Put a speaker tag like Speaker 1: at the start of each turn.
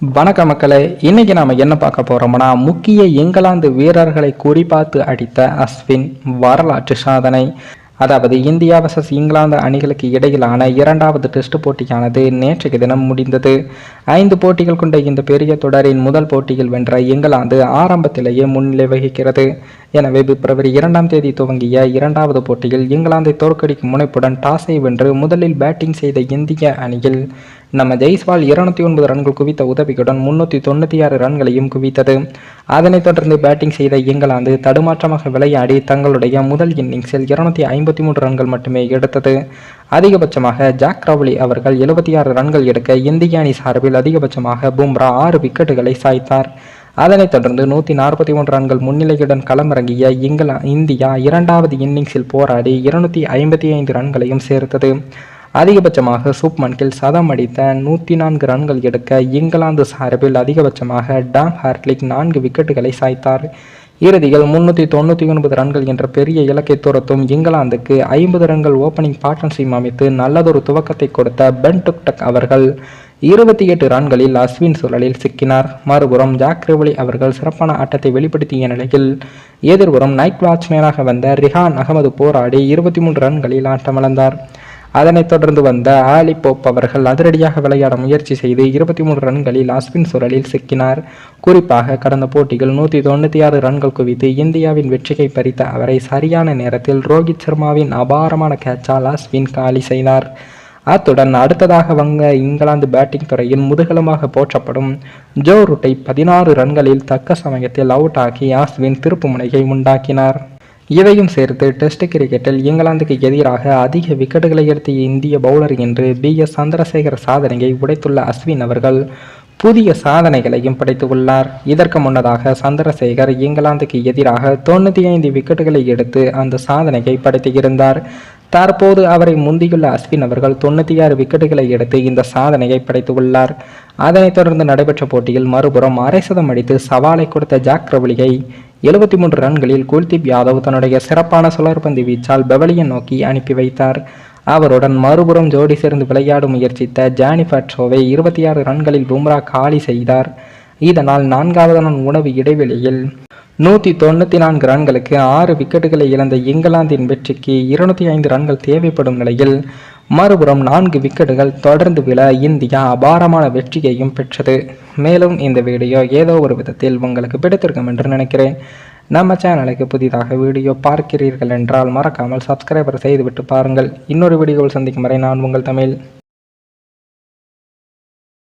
Speaker 1: வணக்க மக்களை இன்னைக்கு நாம என்ன பார்க்க போறோம்னா முக்கிய இங்கிலாந்து வீரர்களை குறிபார்த்து அடித்த அஸ்வின் வரலாற்று சாதனை. அதாவது இந்தியா வர்சஸ் இங்கிலாந்து அணிகளுக்கு இடையிலான இரண்டாவது டெஸ்ட் போட்டியானது நேற்றைக்கு தினம் முடிந்தது. ஐந்து போட்டிகள் கொண்ட இந்த பெரிய தொடரின் முதல் போட்டியில் வென்ற இங்கிலாந்து ஆரம்பத்திலேயே முன்னிலை வகிக்கிறது. எனவே பிப்ரவரி இரண்டாம் தேதி துவங்கிய இரண்டாவது போட்டியில் இங்கிலாந்தை தோற்கடிக்கும் முனைப்புடன் டாஸை வென்று முதலில் பேட்டிங் செய்த இந்திய அணியில் நம்ம ஜெய்ஸ்வால் இருநூத்தி ஒன்பது ரன்கள் குவித்த உதவியுடன் முன்னூற்றி தொண்ணூற்றி ஆறு ரன்களையும் குவித்தது. அதனைத் தொடர்ந்து பேட்டிங் செய்த இங்கிலாந்து தடுமாற்றமாக விளையாடி தங்களுடைய முதல் இன்னிங்ஸில் இருநூத்தி ஐம்பத்தி மூன்று ரன்கள் மட்டுமே எடுத்தது. அதிகபட்சமாக ஜாக் ரவுலி அவர்கள் எழுபத்தி ஆறு ரன்கள் எடுக்க இந்திய அணி சார்பில் அதிகபட்சமாக பும்ரா ஆறு விக்கெட்டுகளை சாய்த்தார். அதனைத் தொடர்ந்து நூற்றி நாற்பத்தி ஒன்று ரன்கள் முன்னிலையுடன் களமிறங்கிய இங்கிலா இந்தியா இரண்டாவது இன்னிங்ஸில் போராடி இருநூத்தி ஐம்பத்தி ஐந்து ரன்களையும் சேர்த்தது. அதிகபட்சமாக சூப்மன் கில் சதம் அடித்த நூற்றி நான்கு ரன்கள் எடுக்க இங்கிலாந்து சார்பில் அதிகபட்சமாக டாம் ஹார்ட்லிக் நான்கு விக்கெட்டுகளை சாய்த்தார். இறுதியில் முன்னூற்றி தொண்ணூற்றி ஒன்பது ரன்கள் என்ற பெரிய இலக்கை துரத்தும் இங்கிலாந்துக்கு ஐம்பது ரன்கள் ஓப்பனிங் பார்ட்னர்ஷிப் அமைத்து நல்லதொரு துவக்கத்தை கொடுத்த பென் டுக்டக் அவர்கள் இருபத்தி எட்டு ரன்களில் அஸ்வின் சுழலில் சிக்கினார். மறுபுறம் ஜாக் ரெவலி அவர்கள் சிறப்பான ஆட்டத்தை வெளிப்படுத்திய நிலையில் எதிர்புறம் நைட் வாட்ச்மேனாக வந்த ரிஹான் அகமது போராடி இருபத்தி மூன்று ரன்களில் ஆட்டமிழந்தார் அதனைத் தொடர்ந்து வந்த ஆலி போப் அவர்கள் அதிரடியாக விளையாட முயற்சி செய்து இருபத்தி மூன்று ரன்களில் அஸ்வின் சுழலில் சிக்கினார். குறிப்பாக கடந்த போட்டியில் நூற்றி தொண்ணூற்றி ஆறு ரன்கள் குவித்து இந்தியாவின் வெற்றியை பறித்த அவரை சரியான நேரத்தில் ரோஹித் சர்மாவின் அபாரமான கேட்சால் அஸ்வின் காலி செய்தார். அத்துடன் அடுத்ததாக வங்க இங்கிலாந்து பேட்டிங் துறையில் முதுகலமாக போற்றப்படும் ஜோ ரூட்டை பதினாறு ரன்களில் தக்க சமயத்தில் அவுட் ஆக்கி அஸ்வின் திருப்புமுனையை உண்டாக்கினார். இதையும் சேர்த்து டெஸ்ட் கிரிக்கெட்டில் இங்கிலாந்துக்கு எதிராக அதிக விக்கெட்டுகளை எடுத்த இந்திய பவுலர் என்று பி. எஸ். சந்திரசேகர் சாதனையை உடைத்துள்ள அஸ்வின் அவர்கள் புதிய சாதனைகளையும் படைத்துள்ளார் இதற்கு முன்னதாக சந்திரசேகர் இங்கிலாந்துக்கு எதிராக தொண்ணூற்றி ஐந்து விக்கெட்டுகளை எடுத்து அந்த சாதனையை படைத்திருந்தார். தற்போது அவரை முந்தியுள்ள அஸ்வின் அவர்கள் தொண்ணூற்றி ஆறு விக்கெட்டுகளை எடுத்து இந்த சாதனையை படைத்துள்ளார். அதனைத் தொடர்ந்து நடைபெற்ற போட்டியில் மறுபுறம் அரை சதம் அடித்து சவாலை கொடுத்த ஜாக் ரவலியை எழுபத்தி மூன்று ரன்களில் குல்தீப் யாதவ் தன்னுடைய சிறப்பான சுழற்பந்து வீச்சால் பெவலியன் நோக்கி அனுப்பி வைத்தார். அவருடன் மறுபுறம் ஜோடி சேர்ந்து விளையாட முயற்சித்த ஜானி ஃபட்சோவை இருபத்தி ஆறு ரன்களில் பும்ரா காலி செய்தார். இதனால் நான்காவது ரன் உணவு இடைவெளியில் நூற்றி தொண்ணூற்றி நான்கு ரன்களுக்கு ஆறு விக்கெட்டுகளை இழந்த இங்கிலாந்தின் வெற்றிக்கு இருநூத்தி ஐந்து ரன்கள் தேவைப்படும் நிலையில் மறுபுறம் நான்கு விக்கெட்டுகள் தொடர்ந்து விழ இந்தியா அபாரமான வெற்றியையும் பெற்றது. மேலும் இந்த வீடியோ ஏதோ ஒரு விதத்தில் உங்களுக்கு பிடித்திருக்கும் என்று நினைக்கிறேன். நம்ம சேனலுக்கு புதிதாக வீடியோ பார்க்கிறீர்கள் என்றால் மறக்காமல் சப்ஸ்கிரைபர் செய்துவிட்டு பாருங்கள். இன்னொரு வீடியோவில் சந்திக்கும் வரை நான் உங்கள் தமிழ்.